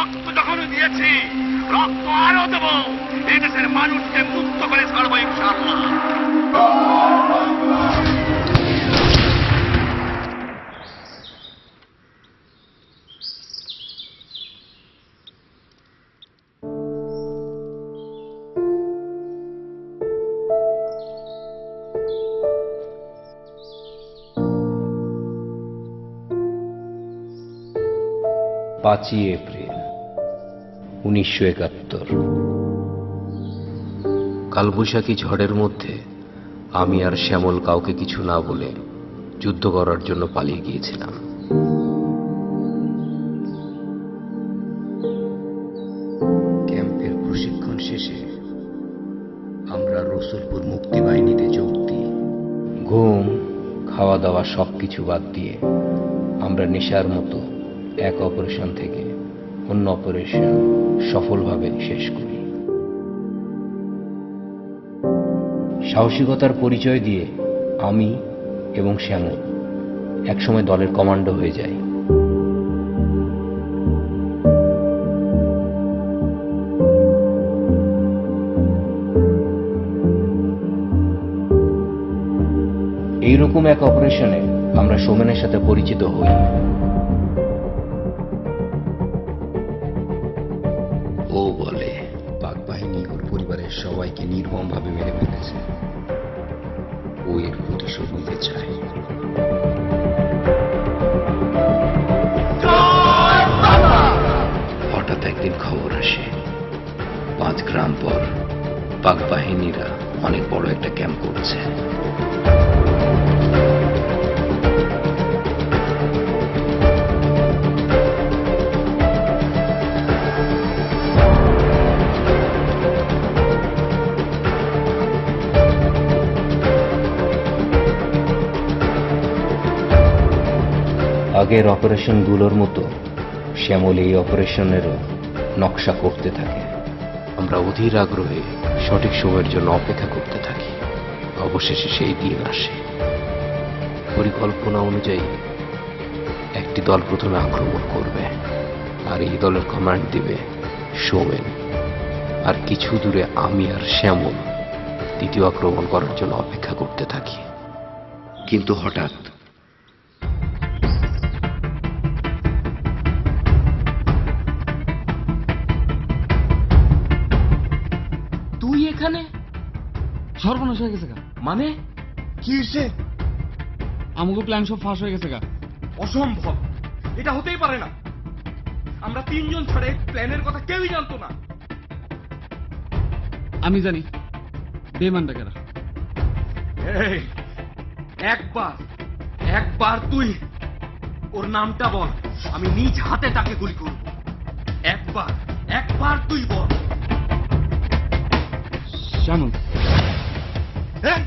রক্ত যখন দিয়েছি। রক্ত আরও দেব। এই দেশের মানুষকে মুক্ত করে ছাড়বো ইনশাআল্লাহ। পাঁচই এপ্রিল। উনিশশো একাত্তর। কালবৈশাখী ঝড়ের মধ্যে আমি আর শ্যামল কাউকে কিছু না বলে যুদ্ধ করার জন্য পালিয়ে গিয়েছিলাম। ক্যাম্পের প্রশিক্ষণ শেষে আমরা রসুলপুর মুক্তি বাহিনীতে যোগ দিই। ঘুম, খাওয়া দাওয়া সব কিছু বাদ দিয়ে আমরা নেশার মতো এক অপারেশন থেকে অন্য অপারেশন সফলভাবে শেষ করি। সাহসিকতার পরিচয় দিয়ে আমি এবং শ্যামল একসময় দলের কমান্ডো হয়ে যাই। এইরকম এক অপারেশনে আমরা সোমেনের সাথে পরিচিত হই। বলে। পাক বাহিনী ওর পরিবারের সবাইকে নির্মমভাবে মেরে ফেলেছে। ও এর প্রতিশোধ নিতে চায়। হঠাৎ একদিন খবর আসে পাঁচ গ্রাম পর পাক বাহিনীরা অনেক বড় একটা ক্যাম্প করছে। আগের অপারেশনগুলোর মতো শ্যামল এই অপারেশনেরও নকশা করতে থাকে। আমরা অধীর আগ্রহে সঠিক সময়ের জন্য অপেক্ষা করতে থাকি। অবশেষে সেই দিন আসে। পরিকল্পনা অনুযায়ী একটি দল প্রথমে আক্রমণ করবে আর এই দলের কমান্ড দিবে সোমেন। আর কিছু দূরে আমি আর শ্যামল দ্বিতীয় আক্রমণ করার জন্য অপেক্ষা করতে থাকি। কিন্তু হঠাৎ সর্বনাশ হয়ে গেছে গা। মানে? কি হয়েছে আমাকে প্ল্যান সব ফাঁস হয়ে গেছে গা। অসম্ভব। এটা হতেই পারে না। আমরা তিনজন ছাড়া প্ল্যানের কথা কেউই জানতো না। আমি জানি। বেমানটা কেরা। এই একবার একবার তুই ওর নামটা বল। আমি নিজ হাতে তাকে গুলি করব। একবার একবার তুই বল। শ্যামল। এই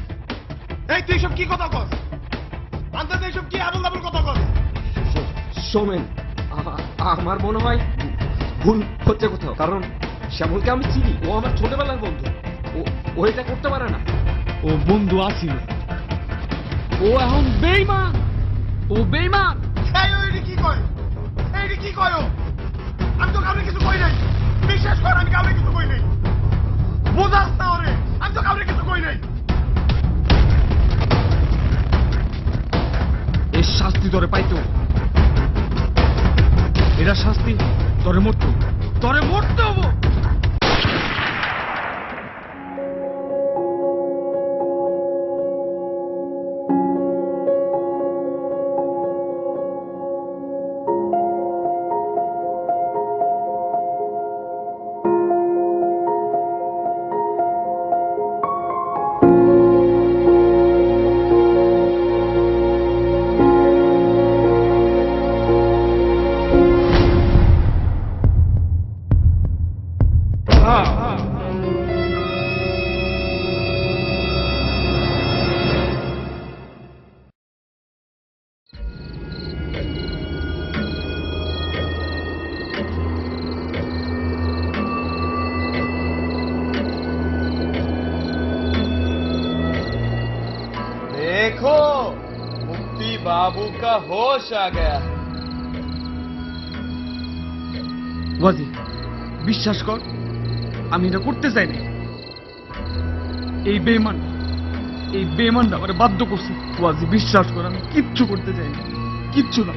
এই তুই সব কি কথা কর আন্দাজ এইসব কি আবল কথা সোমেন আমার মনে হয় ভুল হচ্ছে কোথাও। কারণ শ্যামলকে আমি চিনি ও আমার ছোটবেলার বন্ধু। ও- এটা করতে পারে না। ও বন্ধু আছিল ও এখন বেইমান ও বেইমান কি কয়? এইটি কি কয় ও? আমি তো কাউকে কিছু কই নাই। বিশ্বাস কর আমি কাউকে কিছু কই নাই। বোঝাস না ওরে আমি তো কাউকে কিছু কই নাই। তোরে পাইতো। এরা শাস্তি তোরে মরতো। তোরে মরতে হব। देखो मुफ्ती बाबू का होश आ गया ওয়াজি বিশ্বাস কর আমি এটা করতে চাই না এই বেমান এই বেমানটা আমার বাধ্য করছে ওয়াজি বিশ্বাস কর আমি কিচ্ছু করতে চাই না কিচ্ছু না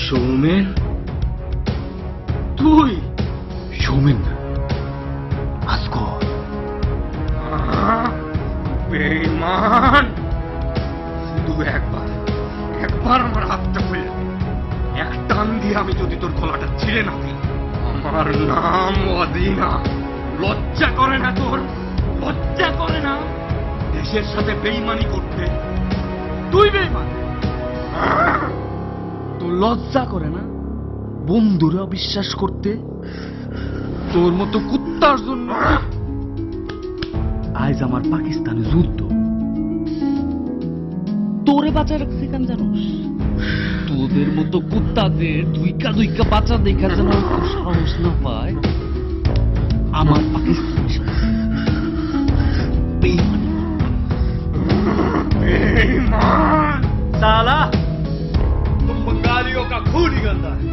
সৌমেন তুই? সৌমেন বেমান শুধু একবার একবার আমার হাতটা খুলে এক টান দিয়ে আমি যদি তোর গলাটা ছিঁড়ে না দিই আমার নাম অদিনা। লজ্জা করে না তোর লজ্জা করে না। দেশের সাথে বেইমানি করতে। তুই বেমান তোর লজ্জা করে না? বন্ধুরা বিশ্বাস করতে তোর মতো কুত্তার জন্য আজ আমার পাকিস্তানে যুদ্ধ তোরে বাঁচা রাখছে কেন জানোস তোদের মতো কুত্তাদের দুইকা দুইকা বাঁচা দেখা যেন কেউ সাহস না পায় আমার পাকিস্তানের সাথে বেইমানি बेईमान साला तुम बंगालियों का खून निकलता है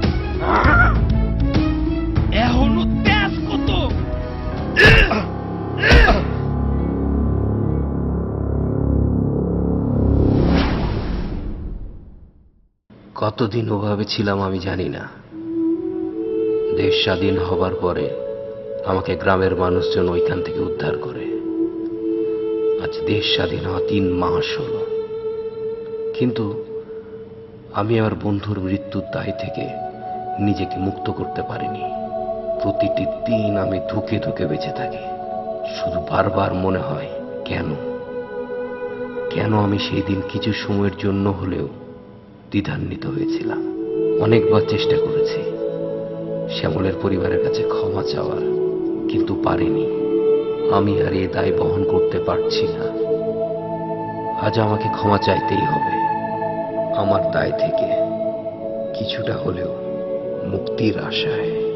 কতদিন ওভাবে ছিলাম আমি জানি না। দেশ স্বাধীন হবার পরে আমাকে গ্রামের মানুষজন ওইখান থেকে উদ্ধার করে। আজ দেশ স্বাধীন হওয়া তিন মাস হল। কিন্তু আমি আমার বন্ধুর মৃত্যুর দায় থেকে নিজেকে মুক্ত করতে পারিনি। প্রতিটি দিন আমি ধুকে ধুকে বেঁচে থাকি। শুধু বারবার মনে হয়, কেন? কেন আমি সেই দিন কিছু সময়ের জন্য হলেও দ্বিধান্বিত হয়েছিলাম। অনেকবার চেষ্টা করেছি। শ্যামলের পরিবারের কাছে ক্ষমা চাওয়ার, কিন্তু পারিনি। আমি আর এ দায় বহন করতে পারছি না। আজ আমাকে ক্ষমা চাইতেই হবে। আমার দায় থেকে কিছুটা হলেও মুক্তির আশায়।